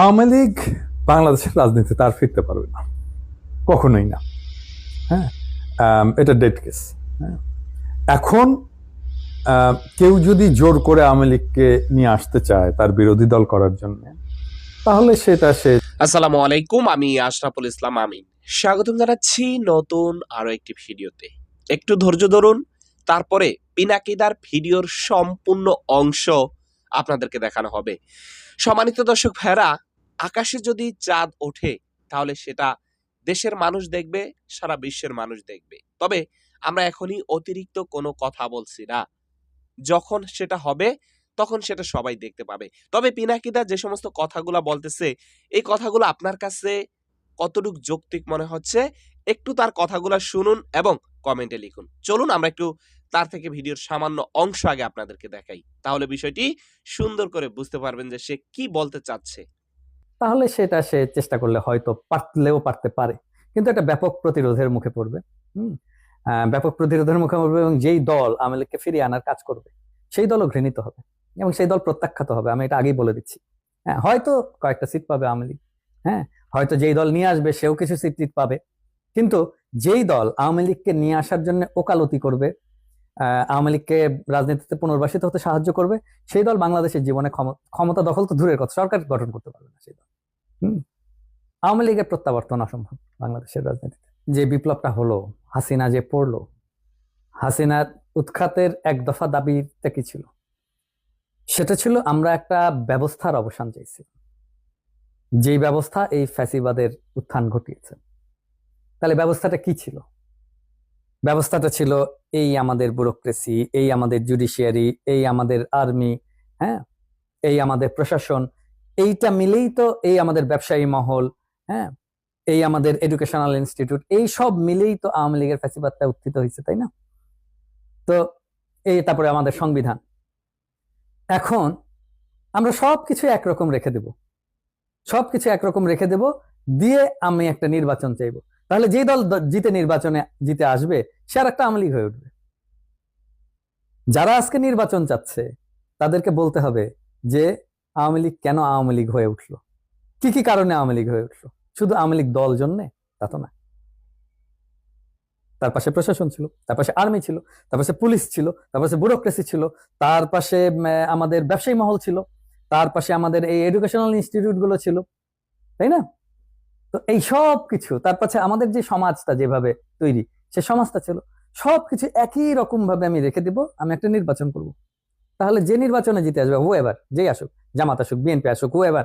আওয়ামী লীগ বাংলাদেশের রাজনীতিতে আর ফিরতে পারবে না। কখনোই না। হ্যাঁ? এটা ডেড কেস হ্যাঁ? এখন কেউ যদি জোর করে আওয়ামী লীগকে নিয়ে আসতে চায় তার বিরোধী দল করার জন্য, তাহলে সেটা সে আসসালামু আলাইকুম, আমি আশরাফুল ইসলাম আমিন। স্বাগতম জানাচ্ছি নতুন আরও একটি ভিডিওতে। একটু ধৈর্য ধরুন, তারপরে পিনাকিদার ভিডিওর সম্পূর্ণ অংশ আপনাদেরকে দেখানো হবে। সম্মানিত দর্শক ভাইরা আকাশে যদি চাঁদ ওঠে, তাহলে সেটা দেশের মানুষ দেখবে, সারা বিশ্বের মানুষ দেখবে। তবে আমরা এখনই অতিরিক্ত কোনো কথা বলছি না। যখন সেটা হবে, তখন সেটা সবাই দেখতে পাবে। তবে পিনাকিদা যে সমস্ত কথাগুলো বলতেছে, এই কথাগুলো আপনার কাছে কতটুকু যৌক্তিক মনে হচ্ছে, একটু তার কথাগুলো শুনুন এবং কমেন্টে লিখুন। চলুন, আমরা একটু তার থেকে ভিডিওর সামান্য অংশ আগে আপনাদেরকে দেখাই। তাহলে বিষয়টি সুন্দর করে বুঝতে পারবেন যে সে কি বলতে চাচ্ছে। তাহলে সেটা সে চেষ্টা করলে হয়তো পারলেও পারতে পারে। কিন্তু একটা ব্যাপক প্রতিরোধের মুখে পড়বে। হুম? ব্যাপক প্রতিরোধের মুখে পড়বে এবং যেই দল আওয়ামী ফিরিয়ে আনার কাজ করবে, সেই দলও ঘৃণিত হবে এবং সেই দল প্রত্যাখ্যাত হবে। আমি এটা আগেই বলে দিচ্ছি। হ্যাঁ হয়তো কয়েকটা সিট পাবে আওয়ামী লীগ। হ্যাঁ হয়তো যেই দল নিয়ে আসবে সেও কিছু সিট টিট পাবে। কিন্তু যেই দল আওয়ামী লীগকে নিয়ে আসার জন্য ওকালতি করবে আওয়ামী লীগকে রাজনীতিতে পুনর্বাসিত হতে সাহায্য করবে, সেই দল বাংলাদেশের জীবনে ক্ষমতা দখল তো দূরের কথা, সরকার গঠন করতে পারবে না সেই দল। আওয়ামী লীগের প্রত্যাবর্তন অসম্ভব বাংলাদেশের রাজনীতিতে। যে বিপ্লবটা হলো, হাসিনা যে পড়ল, হাসিনার উৎখাতের এক দফা দাবিতে কি ছিল? সেটা ছিল আমরা একটা ব্যবস্থার অবসান চাইছি। যেই ব্যবস্থা এই ফ্যাসিবাদের উত্থান ঘটিয়েছে। তাহলে ব্যবস্থাটা কি ছিল? ব্যবস্থাটা ছিল, এই আমাদের ব্যুরোক্রেসি এই আমাদের জুডিশিয়ারি এই আমাদের আর্মি হ্যাঁ? এই আমাদের প্রশাসন, এইটা মিলেই তো এই আমাদের ব্যবসায়ী মহল হ্যাঁ? এই আমাদের এডুকেশনাল ইনস্টিটিউট এই সব মিলেই তো আওয়ামী লীগের ফ্যাসিবাদটা উত্থিত হয়েছে, তাই না? তো, এই তারপরে আমাদের সংবিধান। এখন আমরা সবকিছু একরকম রেখে দেব। সবকিছু একরকম রেখে দেব, দিয়ে আমি একটা নির্বাচন চাইব। তাহলে যে দল জিতে নির্বাচনে জিতে আসবে, সে আর একটা আওয়ামী হয়ে উঠবে। যারা আজকে নির্বাচন চাচ্ছে, তাদেরকে বলতে হবে যে আওয়ামী লীগ কেন আওয়ামী লীগ হয়ে উঠল? কি কি কারণে আওয়ামী লীগ হয়ে উঠল? শুধু আওয়ামী লীগ দল জন্যে? তা তো না। তার পাশে প্রশাসন ছিল, তার পাশে আর্মি ছিল, তার পাশে পুলিশ ছিল, তার পাশে ব্যুরোক্রেসি ছিল, তার পাশে আমাদের ব্যবসায়ী মহল ছিল, তার পাশে আমাদের এই এডুকেশনাল ইনস্টিটিউটগুলো ছিল, তাই না? তো এই সব কিছু তার পাশে আমাদের যে সমাজটা যেভাবে তৈরি সে সমাজটা ছিল সবকিছু একই রকম ভাবে আমি রেখে দিব আমি একটা নির্বাচন করব। তাহলে যে নির্বাচনে জিতে আসবে হু এবার যেই আসুক জামাত আসুক বিএনপি আসুক হু এবার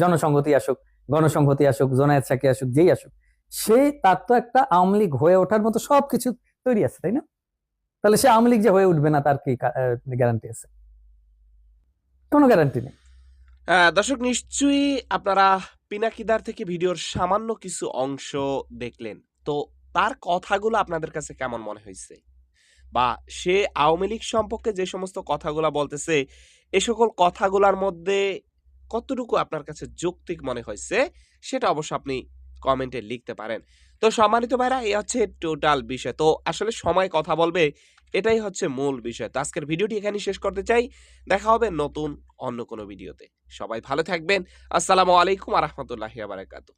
জনসংহতি আসুক গণসংহতি আসুক জোনায়েত সাকি আসুক যেই আসুক সে তার তো একটা আওয়ামী লীগ হয়ে ওঠার মতো সবকিছু তৈরি আছে তাই না? তাহলে সে আওয়ামী লীগ যে হয়ে উঠবে না তার কি গ্যারান্টি আছে? কোনো গ্যারান্টি নেই। আহ, দর্শক নিশ্চয়ই আপনারা পিনাকিদার থেকে ভিডিওর সামান্য কিছু অংশ দেখলেন। তো তার কথাগুলো আপনাদের কাছে কেমন মনে হয়েছে? বা সে আওয়ামী লীগ সম্পর্কে যে সমস্ত কথাগুলো বলতেছে, এ সকল কথাগুলোর মধ্যে কতটুকু আপনার কাছে যৌক্তিক মনে হয়েছে, সেটা অবশ্য আপনি কমেন্টে লিখতে পারেন। তো সম্মানিত ভাইরা এই হচ্ছে টোটাল বিষয়। তো আসলে সময় কথা বলবে, এটাই হচ্ছে মূল বিষয়। তো আজকের ভিডিওটি এখানে শেষ করতে চাই। দেখা হবে নতুন অন্য কোনো ভিডিওতে। সবাই ভালো থাকবেন। আসসালামু আলাইকুম আ রহমতুল্লাহি